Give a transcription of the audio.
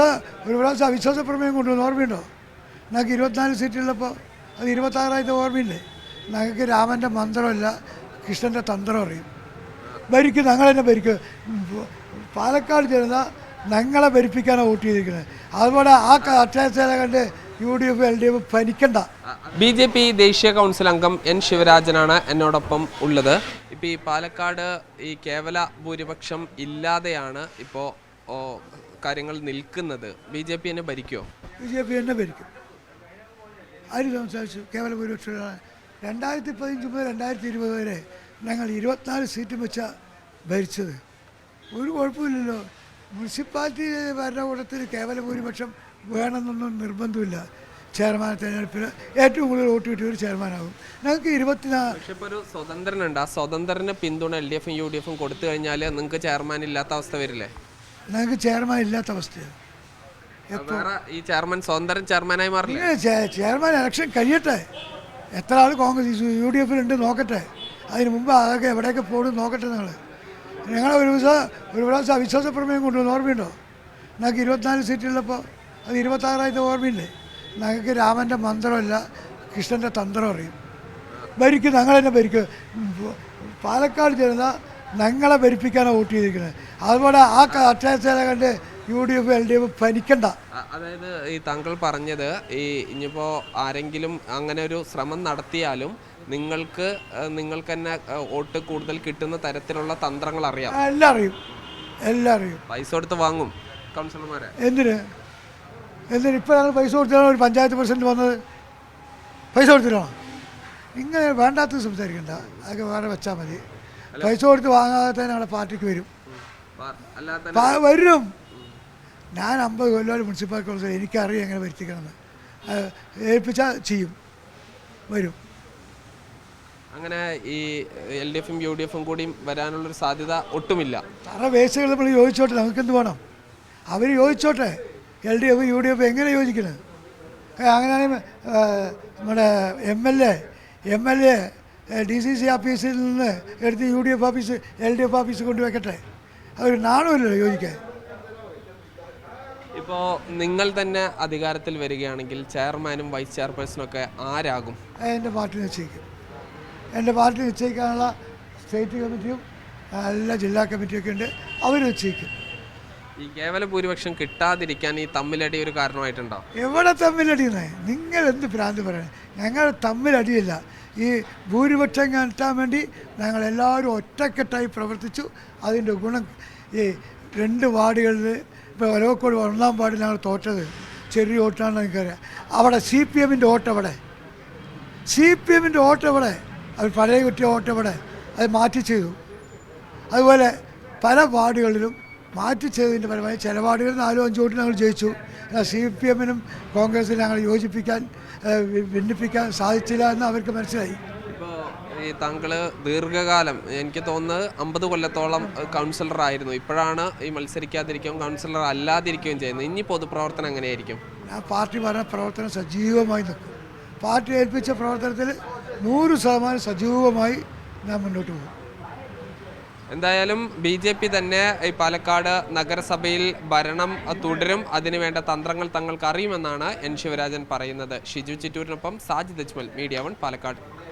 ദിവസം ഒരു പ്രാവശ്യം അവിശ്വാസ പ്രമേയം കൊണ്ടുവന്നു ഓർമ്മയുണ്ടോ? ഞങ്ങൾക്ക് ഇരുപത്തിനാല് സീറ്റുള്ളപ്പോൾ അത് ഇരുപത്താറായത് ഓർമ്മയില്ലേ? ഞങ്ങൾക്ക് രാമന്റെ മന്ത്രമല്ല കൃഷ്ണന്റെ തന്ത്രം അറിയും. ഭരിക്കും ഞങ്ങൾ തന്നെ ഭരിക്കും. പാലക്കാട് ജനത ഞങ്ങളെ ഭരിപ്പിക്കാനാണ് വോട്ട് ചെയ്തിരിക്കുന്നത്. അതുപോലെ ആ അക്ഷയസേന കണ്ട് U D F L D F ഭരിക്കണ്ട. B J P ദേശീയ കൗൺസിൽ അംഗം എൻ ശിവരാജനാണ് എന്നോടൊപ്പം ഉള്ളത്. ഇപ്പോൾ ഈ പാലക്കാട് ഈ കേവല ഭൂരിപക്ഷം ഇല്ലാതെയാണ് ഇപ്പോൾ കാര്യങ്ങൾ നിൽക്കുന്നത് ബി ജെ പി എന്നെ ഭരിക്കുമോ ബി ജെ പി തന്നെ ഭരിക്കും. ആര് സംസാരിച്ചു? കേവല ഭൂരിപക്ഷമാണ് രണ്ടായിരത്തി പതിനഞ്ച് മുതൽ രണ്ടായിരത്തി ഇരുപത് വരെ ഞങ്ങൾ ഇരുപത്തിനാല് സീറ്റും വെച്ചാൽ ഭരിച്ചത്. ഒരു കുഴപ്പമില്ലല്ലോ. മുനിസിപ്പാലിറ്റി ഭരണകൂടത്തിൽ കേവല ഭൂരിപക്ഷം വേണമെന്നൊന്നും നിർബന്ധമില്ല. ചെയർമാൻ തെരഞ്ഞെടുപ്പിൽ ഏറ്റവും കൂടുതൽ വോട്ട് കിട്ടിയ ഒരു ചെയർമാനാകും. ഞങ്ങൾക്ക് ഇരുപത്തിനാല് പക്ഷേ ഇപ്പോൾ ഒരു സ്വതന്ത്രനുണ്ട്. ആ സ്വതന്ത്രന് പിന്തുണ എൽ ഡി എഫും യു ഡി എഫും കൊടുത്തു കഴിഞ്ഞാൽ നിങ്ങൾക്ക് ചെയർമാൻ ഇല്ലാത്ത അവസ്ഥ വരില്ലേ? ഞങ്ങൾക്ക് ചെയർമാൻ ഇല്ലാത്ത അവസ്ഥയാണ്. വേറെ ഈ ചെയർമാൻ സ്വന്തം ചെയർമാനായി മാറി ഇങ്ങനെ ചെ- ചെയർമാൻ ഇലക്ഷൻ കഴിയട്ടെ. എത്ര ആൾ കോൺഗ്രസ് യു ഡി എഫിലുണ്ട് നോക്കട്ടെ. അതിന് മുമ്പ് അതൊക്കെ എവിടെയൊക്കെ പോകും നോക്കട്ടെ നിങ്ങൾ ഞങ്ങൾ ഒരു ദിവസം ഒരു പ്രാവശ്യം അവിശ്വാസ പ്രമേയം കൊണ്ടുവന്നു ഓർമ്മയുണ്ടോ? ഞങ്ങൾക്ക് ഇരുപത്തിനാല് സീറ്റുള്ളപ്പോൾ അത് ഇരുപത്താറായിട്ട് ഓർമ്മയില്ലേ? ഞങ്ങൾക്ക് രാമന്റെ മന്ത്രമല്ല കൃഷ്ണന്റെ തന്ത്രം അറിയും. ഭരിക്കും ഞങ്ങൾ തന്നെ ഭരിക്കും. പാലക്കാട് ജനത ഞങ്ങളെ ഭരിപ്പിക്കാനാണ് വോട്ട് ചെയ്തിരിക്കുന്നത്. അതുപോലെ ആ അക്ഷയസേന കണ്ട് U D F L D F ഭരിക്കണ്ട അതായത് ഈ താങ്കൾ പറഞ്ഞത് ഈ ഇനിയിപ്പോ ആരെങ്കിലും അങ്ങനെ ഒരു ശ്രമം നടത്തിയാലും നിങ്ങൾക്ക് നിങ്ങൾക്ക് തന്നെ വോട്ട് കൂടുതൽ കിട്ടുന്ന തരത്തിലുള്ള തന്ത്രങ്ങൾ അറിയാം. എല്ലാം അറിയും. എല്ലാം അറിയും. പൈസ കൊടുത്ത് വാങ്ങും കൗൺസിലർമാരെ. എന്തിന്? എന്തിന്? ഇപ്പോൾ ഞങ്ങൾ പൈസ കൊടുത്തിട്ടാണ് ഒരു പഞ്ചായത്ത് പ്രസിഡന്റ് വന്നത്? പൈസ കൊടുത്തിട്ടാണോ? ഇങ്ങനെ വേണ്ടാത്തത് സംസാരിക്കണ്ട. അതൊക്കെ വേറെ വെച്ചാൽ മതി. പൈസ കൊടുത്ത് വാങ്ങാതെ തന്നെ അവിടെ പാർട്ടിക്ക് വരും. വരും. ഞാൻ അമ്പത് കൊല്ലം മുനിസിപ്പൽ കൗൺസിൽ എനിക്കറിയാം എങ്ങനെ ഭരിക്കണമെന്ന്. അത് ഏൽപ്പിച്ചാൽ ചെയ്യും. വരും. അങ്ങനെ ഈ എൽ ഡി എഫും യു ഡി എഫും കൂടി വരാനുള്ളൊരു സാധ്യത ഒട്ടുമില്ല. തറ വേസ്റ്റുകൾ നമ്മൾ യോജിച്ചോട്ടെ നമുക്കെന്ത് വേണം? അവർ യോജിച്ചോട്ടെ L D F U D F എങ്ങനെ യോജിക്കുന്നത് അങ്ങനെ അങ്ങനെയാണെങ്കിൽ നമ്മുടെ M L A M L A D C C ഓഫീസിൽ നിന്ന് എടുത്ത് U D F office L D F office കൊണ്ടുവയ്ക്കട്ടെ അതൊരു നാണമില്ലല്ലോ യോജിക്കാൻ ഇപ്പോൾ നിങ്ങൾ തന്നെ അധികാരത്തിൽ വരികയാണെങ്കിൽ ചെയർമാനും വൈസ് ചെയർപേഴ്സണും ഒക്കെ ആരാകും? എന്റെ പാർട്ടി നിശ്ചയിക്കും. എന്റെ പാർട്ടി നിശ്ചയിക്കാനുള്ള സ്റ്റേറ്റ് കമ്മിറ്റിയും എല്ലാ ജില്ലാ കമ്മിറ്റിയൊക്കെ ഉണ്ട്. അവർ നിശ്ചയിക്കും. ഈ കേവല ഭൂരിപക്ഷം കിട്ടാതിരിക്കാൻ ഈ തമ്മിലടി ഒരു കാരണമായിട്ടുണ്ടോ? എവിടെ തമ്മിലടി നിങ്ങൾ എന്ത് ഭ്രാന്ത് പറയണേ? ഞങ്ങൾ തമ്മിലടിയില്ല. ഈ ഭൂരിപക്ഷം കിട്ടാൻ വേണ്ടി ഞങ്ങൾ എല്ലാവരും ഒറ്റക്കെട്ടായി പ്രവർത്തിച്ചു. അതിന്റെ ഗുണം ഈ രണ്ട് വാർഡുകളിൽ ഇപ്പോൾ ഒലവക്കോട് ഒന്നാം വാർഡിൽ ഞങ്ങൾ തോറ്റത്. ചെറിയ വോട്ടാണെന്ന് എനിക്കറിയാം. അവിടെ സി പി എമ്മിന്റെ വോട്ട് എവിടെ? സി പി എമ്മിന്റെ വോട്ട് എവിടെ? അവർ പഴയ കുറ്റിയ വോട്ട് എവിടെ? അത് മാറ്റി ചെയ്തു. അതുപോലെ പല വാർഡുകളിലും മാറ്റി ചെയ്തതിന്റെ പരമായി ചിലപാടുകൾ നാലോ അഞ്ചോ വോട്ട് ഞങ്ങൾ ജയിച്ചു. സി പി എമ്മിനും കോൺഗ്രസിനും ഞങ്ങൾ യോജിപ്പിക്കാൻ ഭിന്നിപ്പിക്കാൻ സാധിച്ചില്ല എന്ന് അവർക്ക് മനസ്സിലായി. ഈ താങ്കൾ ദീർഘകാലം എനിക്ക് തോന്നുന്നത് അമ്പത് കൊല്ലത്തോളം കൗൺസിലർ ആയിരുന്നു ഇപ്പോഴാണ് ഈ മത്സരിക്കാതിരിക്കുകയും കൗൺസിലർ അല്ലാതിരിക്കുകയും ചെയ്യുന്നത്. ഇനി പൊതുപ്രവർത്തനം എങ്ങനെയായിരിക്കും? ഞാൻ പാർട്ടി പറഞ്ഞ പ്രവർത്തനം സജീവമായി നിൽക്കും. പാർട്ടി ഏൽപ്പിച്ച പ്രവർത്തനത്തിൽ നൂറ് ശതമാനം സജീവമായി ഞാൻ മുന്നോട്ട് പോകും. എന്തായാലും ബി ജെ പി തന്നെ ഈ പാലക്കാട് നഗരസഭയിൽ ഭരണം തുടരും. അതിനുവേണ്ട തന്ത്രങ്ങൾ തങ്ങൾക്ക് അറിയുമെന്നാണ് എൻ ശിവരാജൻ പറയുന്നത്. ഷിജു ചിറ്റൂരിനൊപ്പം സാജിദ് അജ്മൽ മീഡിയ വൺ പാലക്കാട്.